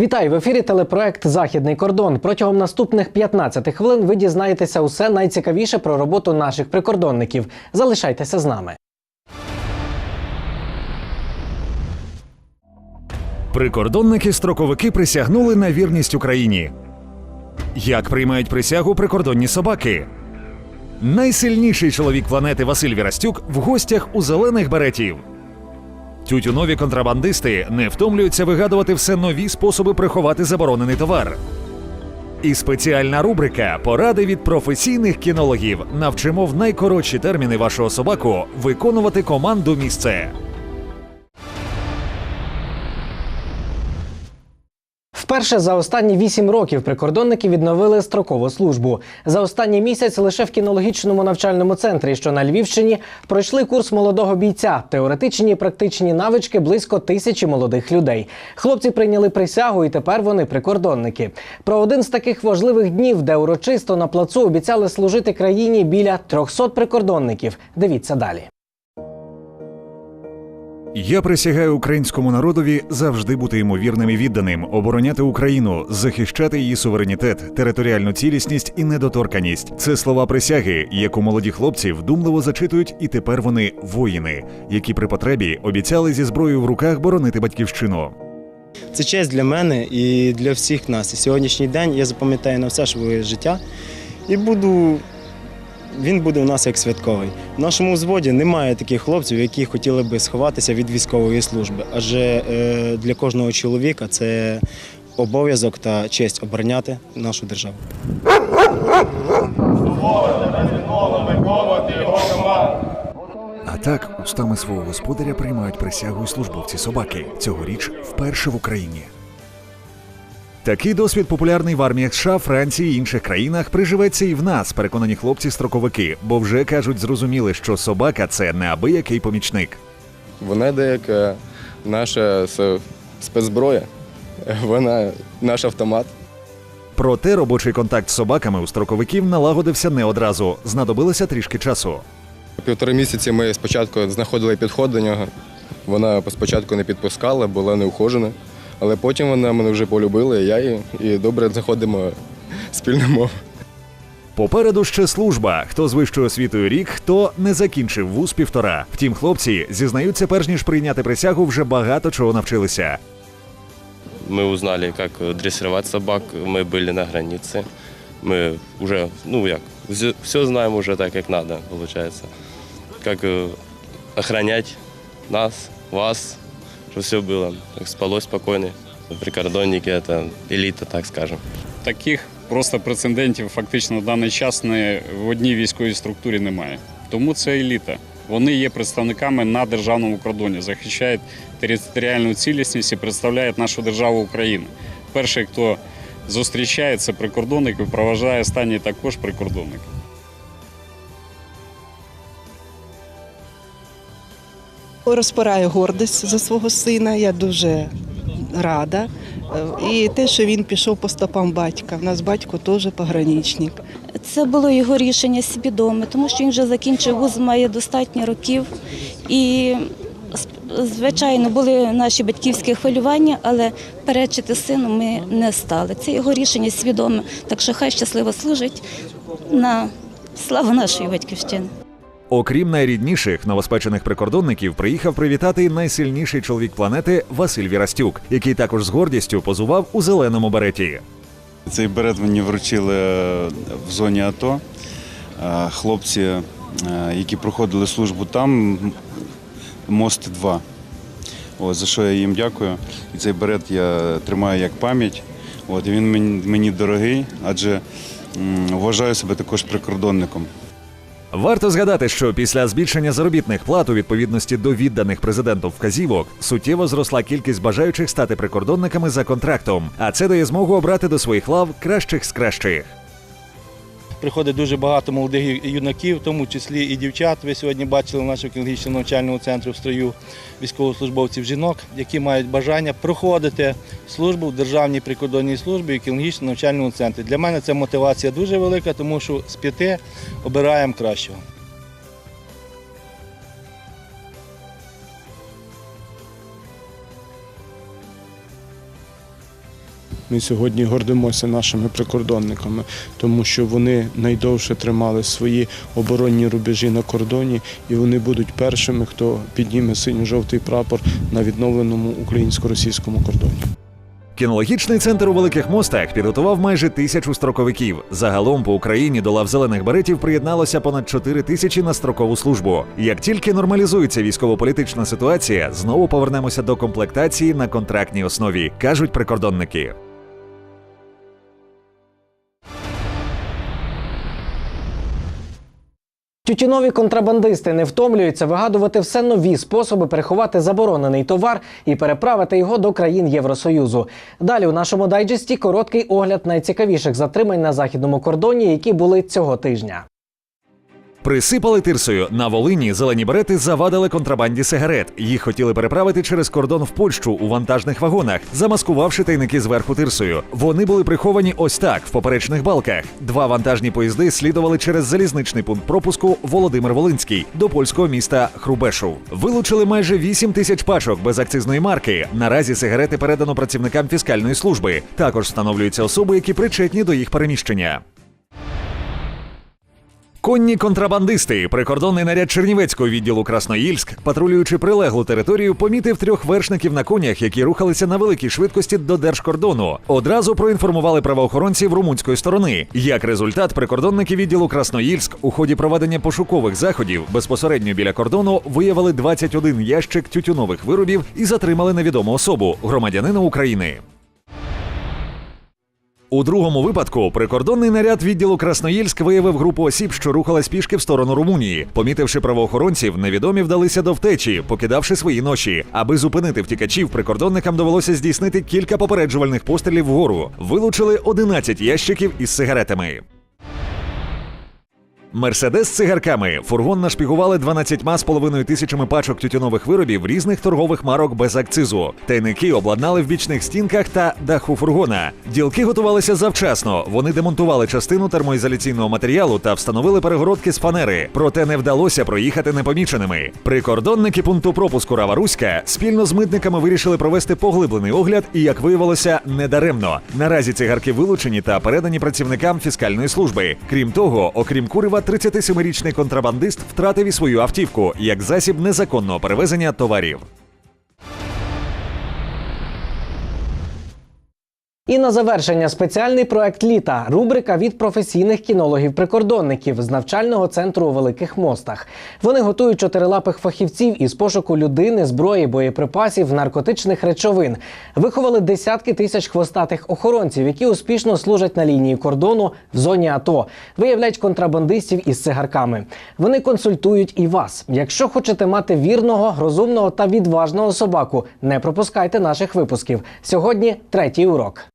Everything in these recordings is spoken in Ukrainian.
Вітаю в ефірі. Телепроект Західний кордон. Протягом наступних 15 хвилин ви дізнаєтеся усе найцікавіше про роботу наших прикордонників. Залишайтеся з нами. Прикордонники-строковики присягнули на вірність Україні. Як приймають присягу прикордонні собаки? Найсильніший чоловік планети Василь Вірастюк в гостях у зелених беретів. Тютюнові контрабандисти не втомлюються вигадувати все нові способи приховати заборонений товар. І спеціальна рубрика Поради від професійних кінологів навчимо в найкоротші терміни вашого собаку виконувати команду місце. Вперше за останні 8 років прикордонники відновили строкову службу. За останній місяць лише в кінологічному навчальному центрі, що на Львівщині, пройшли курс молодого бійця. Теоретичні і практичні навички близько тисячі молодих людей. Хлопці прийняли присягу, і тепер вони прикордонники. Про один з таких важливих днів, де урочисто на плацу обіцяли служити країні біля 300 прикордонників. Дивіться далі. Я присягаю українському народові завжди бути ймовірним і відданим, обороняти Україну, захищати її суверенітет, територіальну цілісність і недоторканість. Це слова присяги, яку молоді хлопці вдумливо зачитують, і тепер вони воїни, які при потребі обіцяли зі зброєю в руках боронити батьківщину. Це честь для мене і для всіх нас. І сьогоднішній день я запам'ятаю на все своє життя і буду. Він буде у нас як святковий. В нашому взводі немає таких хлопців, які хотіли би сховатися від військової служби. Адже е, для кожного чоловіка це обов'язок та честь обороняти нашу державу. А так, устами свого господаря приймають присягу і службовці собаки. Цьогоріч вперше в Україні. Такий досвід популярний в арміях США, Франції і інших країнах приживеться і в нас, переконані хлопці-строковики, бо вже кажуть, зрозуміли, що собака це неабиякий помічник. Вона деяка наша спецзброя, вона наш автомат. Проте робочий контакт з собаками у строковиків налагодився не одразу. Знадобилося трішки часу. Півтори місяці ми спочатку знаходили підход до нього. Вона спочатку не підпускала, була неухожена. Але потім вона мене вже полюбила, і я її, і добре знаходимо спільну мову. Попереду ще служба. Хто з вищою освітою рік, хто не закінчив вуз півтора. Втім, хлопці зізнаються, перш ніж прийняти присягу, вже багато чого навчилися. Мы узнали, как дрессировать собак, мы были на границе. Мы уже, ну як, все знаем уже так, как надо, получается. Как э, охранять нас, вас, чтобы все было, так спалось спокойно. Прикордонники – это элита, так скажем. Таких просто прецедентів фактично на даний час не в одній військовій структурі немає. Тому це еліта. Вони є представниками на державному кордоні, захищають територіальну цілісність і представляють нашу державу Україну. Перший, хто зустрічає, це прикордонник і проважає останній також прикордонник. Розпираю гордість за свого сина. Я дуже рада. Е, І те, що він пішов по стопам батька. У нас батько теж пограничник. Це було його рішення свідоме, тому що він вже закінчив вуз, має достатньо років. І, звичайно, були наші батьківські хвилювання, але перечити сину ми не стали. Це його рішення свідоме. Так що хай щасливо служить на славу нашої батьківщини. Окрім найрідніших новоспечених прикордонників, приїхав привітати найсильніший чоловік планети Василь Вірастюк, який також з гордістю позував у зеленому береті. Цей берет мені вручили е, в зоні АТО. Е, Хлопці, е, які проходили службу там, мост 2. От, за що я їм дякую. І цей берет я тримаю як пам'ять. От, і він мені, дорогий, адже вважаю себе також прикордонником. Варто згадати, що після збільшення заробітних плат у відповідності до відданих президентом вказівок суттєво зросла кількість бажаючих стати прикордонниками за контрактом, а це дає змогу обрати до своїх лав кращих з кращих. Приходить дуже багато молодих юнаків, в тому числі і дівчат. Ви сьогодні бачили в нашому кінологічному навчальному центрі в строю військовослужбовців жінок, які мають бажання проходити службу в Державній прикордонній службі і кінологічному навчальному центрі. Для мене ця мотивація дуже велика, тому що з п'яти обираємо кращого. Ми сьогодні гордимося нашими прикордонниками, тому що вони найдовше тримали свої оборонні рубежі на кордоні, і вони будуть першими, хто підніме синьо-жовтий прапор на відновленому українсько-російському кордоні. Кінологічний центр у Великих Мостах підготував майже тисячу строковиків. Загалом по Україні до лав зелених беретів приєдналося понад 4 тисячі на строкову службу. Як тільки нормалізується військово-політична ситуація, знову повернемося до комплектації на контрактній основі, кажуть прикордонники. Тютюнові контрабандисти не втомлюються вигадувати все нові способи переховати заборонений товар і переправити його до країн Євросоюзу. Далі у нашому дайджесті короткий огляд найцікавіших затримань на західному кордоні, які були цього тижня. Присипали тирсою на Волині. Зелені берети завадили контрабанді сигарет. Їх хотіли переправити через кордон в Польщу у вантажних вагонах, замаскувавши тайники зверху тирсою. Вони були приховані ось так в поперечних балках. Два вантажні поїзди слідували через залізничний пункт пропуску Володимир Волинський до польського міста Хрубешу. Вилучили майже 8 тисяч пачок без акцизної марки. Наразі сигарети передано працівникам фіскальної служби. Також встановлюються особи, які причетні до їх переміщення. Конні контрабандисти, прикордонний наряд Чернівецького відділу Красноїльськ, патрулюючи прилеглу територію, помітив трьох вершників на конях, які рухалися на великій швидкості до держкордону. Одразу проінформували правоохоронців румунської сторони. Як результат, прикордонники відділу Красноїльськ у ході проведення пошукових заходів безпосередньо біля кордону виявили 21 ящик тютюнових виробів і затримали невідому особу громадянина України. У другому випадку прикордонний наряд відділу Красноїльськ виявив групу осіб, що рухалась пішки в сторону Румунії. Помітивши правоохоронців, невідомі вдалися до втечі, покидавши свої ноші. Аби зупинити втікачів, прикордонникам довелося здійснити кілька попереджувальних пострілів вгору. Вилучили 11 ящиків із сигаретами. Мерседес з цигарками. Фургон нашпігували 12,5 тисячами пачок тютюнових виробів різних торгових марок без акцизу. Тайники обладнали в бічних стінках та даху фургона. Ділки готувалися завчасно. Вони демонтували частину термоізоляційного матеріалу та встановили перегородки з фанери. Проте не вдалося проїхати непоміченими. Прикордонники пункту пропуску Рава-Руська спільно з митниками вирішили провести поглиблений огляд, і як виявилося, недаремно. Наразі цигарки вилучені та передані працівникам фіскальної служби. Крім того, окрім курива, 37-річний контрабандист втратив і свою автівку як засіб незаконного перевезення товарів. І на завершення спеціальний проект літа рубрика від професійних кінологів-прикордонників з навчального центру у Великих Мостах. Вони готують чотирилапих фахівців із пошуку людини, зброї, боєприпасів, наркотичних речовин. Виховали десятки тисяч хвостатих охоронців, які успішно служать на лінії кордону в зоні АТО, виявляють контрабандистів із цигарками. Вони консультують і вас. Якщо хочете мати вірного, розумного та відважного собаку, не пропускайте наших випусків. Сьогодні третій урок.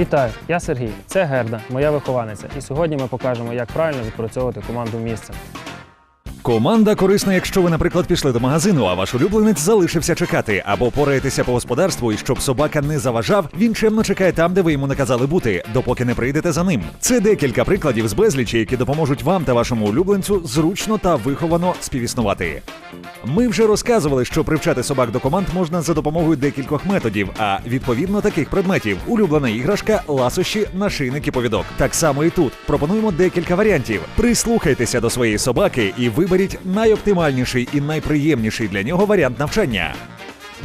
Вітаю, я Сергій. Це Герда, моя вихованиця. І сьогодні ми покажемо, як правильно відпрацьовувати команду місце. Команда корисна, якщо ви, наприклад, пішли до магазину, а ваш улюбленець залишився чекати, або пораєтеся по господарству, і щоб собака не заважав, він чемно чекає там, де ви йому наказали бути, допоки не прийдете за ним. Це декілька прикладів з безлічі, які допоможуть вам та вашому улюбленцю зручно та виховано співіснувати. Ми вже розказували, що привчати собак до команд можна за допомогою декількох методів, а відповідно таких предметів: улюблена іграшка, ласощі, нашийник і повідок. Так само і тут пропонуємо декілька варіантів. Прислухайтеся до своєї собаки і виберіть найоптимальніший і найприємніший для нього варіант навчання.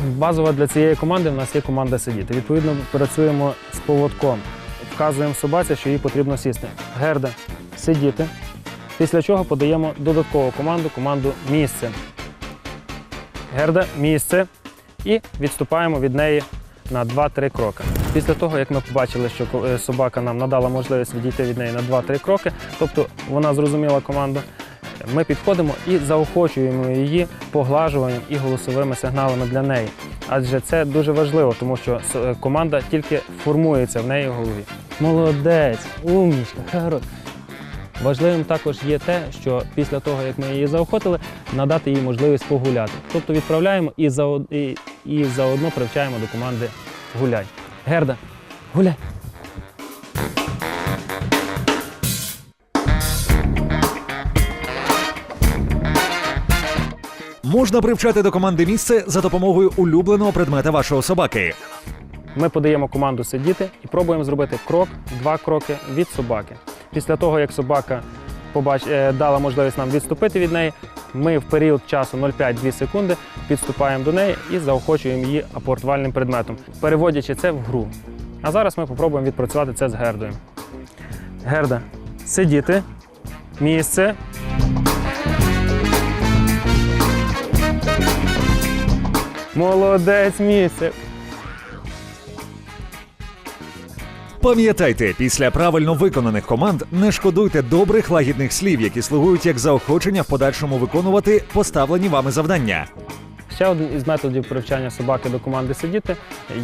Базова для цієї команди в нас є команда сидіти. Відповідно, працюємо з поводком. Вказуємо собаці, що їй потрібно сісти. Герда, сидіти. Після чого подаємо додаткову команду, команду місце. Герда, місце. І відступаємо від неї на 2-3 кроки. Після того, як ми побачили, що е, собака нам надала можливість відійти від неї на 2-3 кроки, тобто вона зрозуміла команду, ми підходимо і заохочуємо її поглажуванням і голосовими сигналами для неї. Адже це дуже важливо, тому що е, команда тільки формується в неї в голові. Молодець, умнічка, хорош. Важливим також є те, що після того, як ми її заохотили, надати їй можливість погуляти. Тобто відправляємо і, заод... і... і заодно привчаємо до команди гуляй. Герда, гуляй. Можна привчати до команди місце за допомогою улюбленого предмета вашого собаки. Ми подаємо команду сидіти і пробуємо зробити крок, два кроки від собаки. Після того, як собака побач... е, дала можливість нам відступити від неї, ми в період часу 0,5-2 секунди підступаємо до неї і заохочуємо її апортувальним предметом, переводячи це в гру. А зараз ми спробуємо відпрацювати це з гердою. Герда, сидіти, місце. Молодець місце. Пам'ятайте, після правильно виконаних команд не шкодуйте добрих лагідних слів, які слугують як заохочення в подальшому виконувати поставлені вами завдання. Ще один із методів привчання собаки до команди сидіти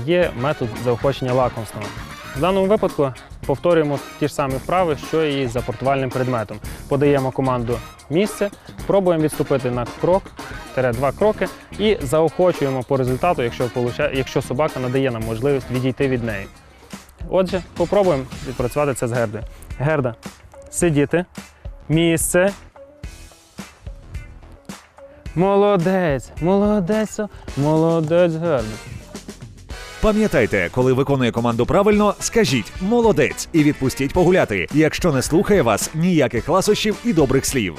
є метод заохочення лакомством. В даному випадку повторюємо ті ж самі вправи, що і з апортувальним предметом. Подаємо команду місце, пробуємо відступити на крок, тире два кроки і заохочуємо по результату, якщо, якщо собака надає нам можливість відійти від неї. Отже, попробуємо відпрацювати це з гердою. Герда, сидіти, місце, Молодець, молодець, молодець, гарно. Пам'ятайте, коли виконує команду правильно, скажіть молодець і відпустіть погуляти. Якщо не слухає вас, ніяких ласощів і добрих слів.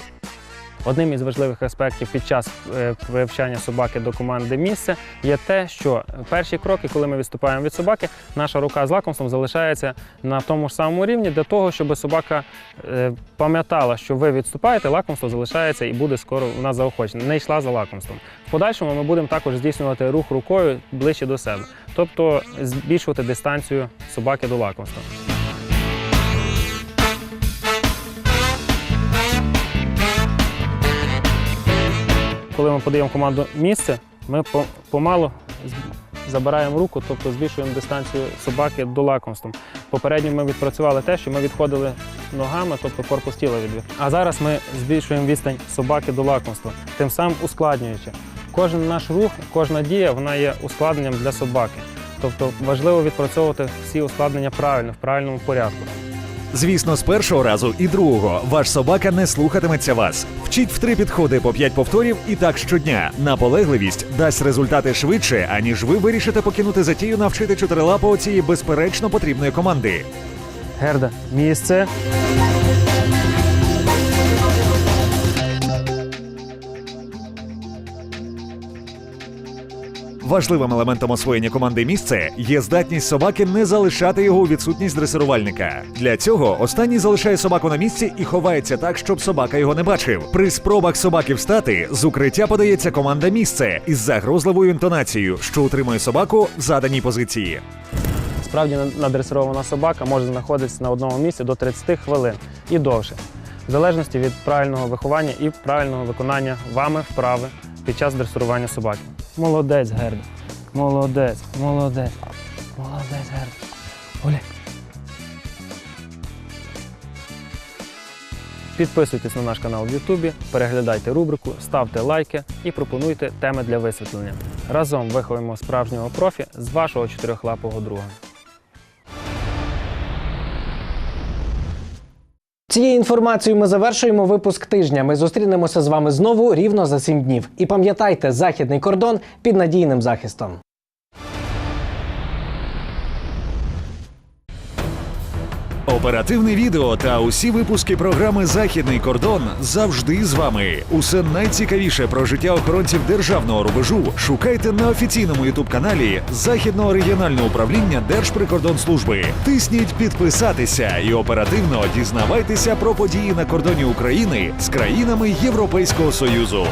Одним із важливих аспектів під час е, вивчання собаки до команди місце є те, що перші кроки, коли ми відступаємо від собаки, наша рука з лакомством залишається на тому ж самому рівні для того, щоб собака е, пам'ятала, що ви відступаєте, лакомство залишається і буде скоро у нас заохочене. Не йшла за лакомством. В подальшому ми будемо також здійснювати рух рукою ближче до себе, тобто збільшувати дистанцію собаки до лакомства. Коли ми подаємо команду місце, ми по- помалу забираємо руку, тобто збільшуємо дистанцію собаки до лакомства. Попередньо ми відпрацювали те, що ми відходили ногами, тобто корпус тіла відвів. А зараз ми збільшуємо відстань собаки до лакомства, тим самим ускладнюючи. Кожен наш рух, кожна дія вона є ускладненням для собаки. Тобто важливо відпрацьовувати всі ускладнення правильно, в правильному порядку. Звісно, з першого разу і другого ваш собака не слухатиметься вас. Вчіть в три підходи по п'ять повторів і так щодня. Наполегливість дасть результати швидше, аніж ви вирішите покинути затію навчити чотирилапого цієї безперечно потрібної команди. Герда, місце. Важливим елементом освоєння команди місце є здатність собаки не залишати його у відсутність дресирувальника. Для цього останній залишає собаку на місці і ховається так, щоб собака його не бачив. При спробах собаки встати з укриття подається команда місце із загрозливою інтонацією, що утримує собаку в заданій позиції. Справді надресирована собака може знаходитися на одному місці до 30 хвилин і довше, в залежності від правильного виховання і правильного виконання вами вправи під час дресирування собаки. Молодець, Герда. Молодець, молодець, молодець, Герда. Гуляй. Підписуйтесь на наш канал в Ютубі, переглядайте рубрику, ставте лайки і пропонуйте теми для висвітлення. Разом виховуємо справжнього профі з вашого чотирьохлапого друга. Цією інформацією ми завершуємо випуск тижня. Ми зустрінемося з вами знову рівно за 7 днів. І пам'ятайте, західний кордон під надійним захистом. Оперативне відео та усі випуски програми Західний кордон завжди з вами. Усе найцікавіше про життя охоронців державного рубежу шукайте на офіційному ютуб-каналі Західного регіонального управління Держприкордонслужби. Тисніть підписатися і оперативно дізнавайтеся про події на кордоні України з країнами Європейського Союзу.